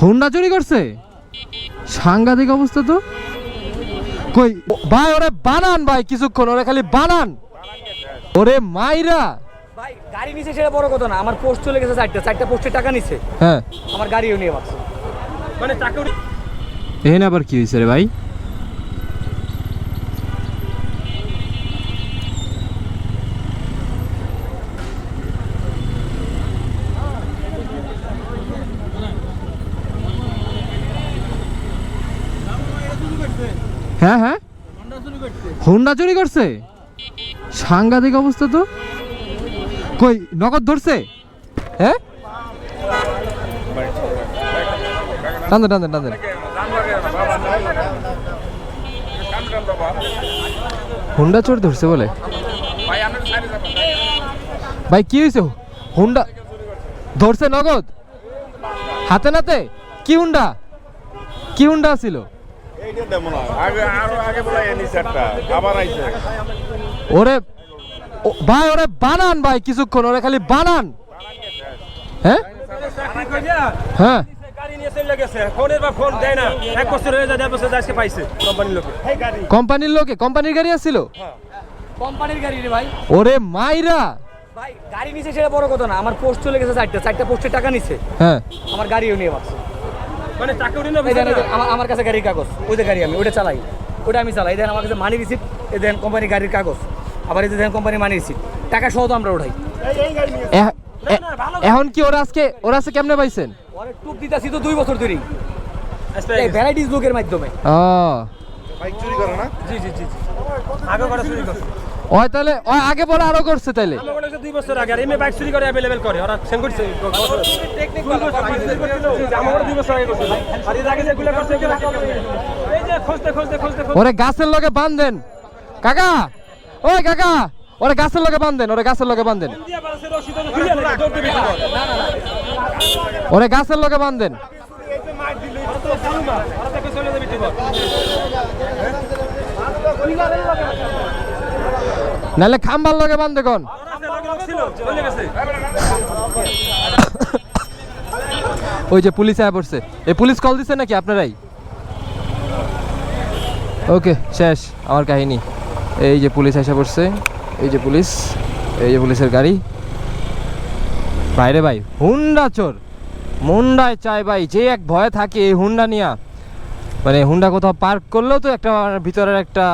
Honda চুরি করছে? সাংঘাতিক অবস্থা তো। কই ভাই ওরে বানান ভাই কিছুক্ষণ ওরে খালি বানান। ওরে মাইরা। ভাই গাড়ি নিছে সেটা বড় কথা না আমার পোস্ট চলে গেছে চারটা চারটা পোস্টের টাকা নিছে। হ্যাঁ। আমার গাড়িও নিয়ে ভাবছে মানে টাকা এখানে আবার কি হয়েছে রে ভাই? হ্যাঁ হ্যাঁ। হুন্ডা চুরি করছে? সাংঘাতিক অবস্থা তো। কই, নগদ ধরছে? হ্যাঁ টানদেন টানদেন হুন্ডা চোর ধরছে বলে। ভাই, কি হয়েছে হুন্ডা ধরছে নগদ? হাতে নাতে? কি হুন্ডা কি হুন্ডা ছিল? ওরে ভাই ওরে বানান ভাই কিছুক্ষণ ওরে খালি বানান। হ্যাঁ? হ্যাঁ। কোম্পানির লোকে কোম্পানির গাড়ি আসছিল কোম্পানির গাড়ি রে ভাই। ওরে মাইরা। ভাই গাড়ি নিছে সেটা বড় কথা না আমার পোস্ট চলে গেছে চারটা চারটা পোস্টের টাকা নিছে। হ্যাঁ। আমার গাড়িও নিয়ে ভাবছে মানে উঠে না? আমার- কাছে গাড়ির কাগজ। ওই যে গাড়ি আমি ওটা চালাই। ওটা আমি চালাই। দেখেন আমার কাছে মানি রিসিপ্ট এই দেখেন কোম্পানির গাড়ির কাগজ। আবার এই যে দেখেন কোম্পানির মানি রিসিপ্ট টাকা সহ তো আমরা উঠাই। এখন কি ওরা আজকে ওরা আজকে কেমনে পাইছেন? ওরে টুপ দিতাছি তো দুই বছর ধরেই। এই ভ্যারাইটিস লোকের মাধ্যমে। ও। বাইক চুরি করে না? জি জি জি জি। আগে করে চুরি করছে? ওই তাহলে ওই আগে বলে আরও করছে তাইলে। আমার দুই বছর আগে আর এমনি বাইক চুরি করে অ্যাভেলেবেল করে ওরা আমার দুই বছর আগে করছে। আর এর আগে যেগুলো করছে এই যে খুঁজতে খুঁজতে খুঁজতে ওরে গাছের লগে বান্ধেন কাকা ওই কাকা ওরে গাছের লগে বান্ধেন ওরে গাছের লগে তো। ওরে গাছের লগে দেখে চলে যাবি তুই বল। নাহলে খাম্বার লগে বান্ধে গেছে। ওই যে পুলিশ আয় পড়ছে। এই পুলিশ কল দিছে নাকি আপনারাই? ওকে, শেষ, আমার কাহিনী। এই যে পুলিশ এসে পড়ছে, এই যে পুলিশ, এই যে পুলিশের গাড়ি। বাইরে ভাই, হুন্ডা চোর। মুন্ডায় চাই ভাই, যে এক ভয়ে থাকে এই হুন্ডা নিয়া। মানে হুন্ডা কোথাও পার্ক করলেও তো একটা ভিতরের একটা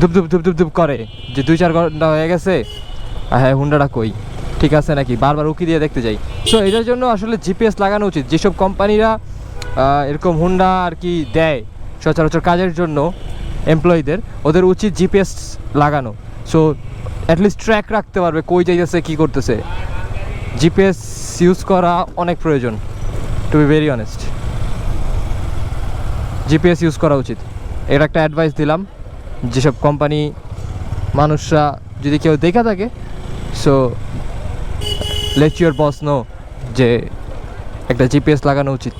ধুপ ধুপ ধুপ ধুপ ধুপ করে যে দুই, চার ঘণ্টা হয়ে গেছে হ্যাঁ হুন্ডাটা কই? ঠিক আছে নাকি? বারবার উকি দিয়ে দেখতে যাই। সো এটার জন্য আসলে জিপিএস লাগানো উচিত। যেসব কোম্পানিরা এরকম হুন্ডা আর কি দেয় সচরাচর কাজের জন্য এমপ্লয়ীদের ওদের উচিত জিপিএস লাগানো। সো অ্যাটলিস্ট ট্র্যাক রাখতে পারবে কই যাইতেছে, কী করতেছে। জিপিএস ইউজ করা অনেক প্রয়োজন to be very honest GPS use করা উচিত। এটা একটা অ্যাডভাইস দিলাম। যেসব কোম্পানি মানুষরা যদি কেউ দেখে থাকে so let your boss know যে একটা জিপিএস লাগানো উচিত।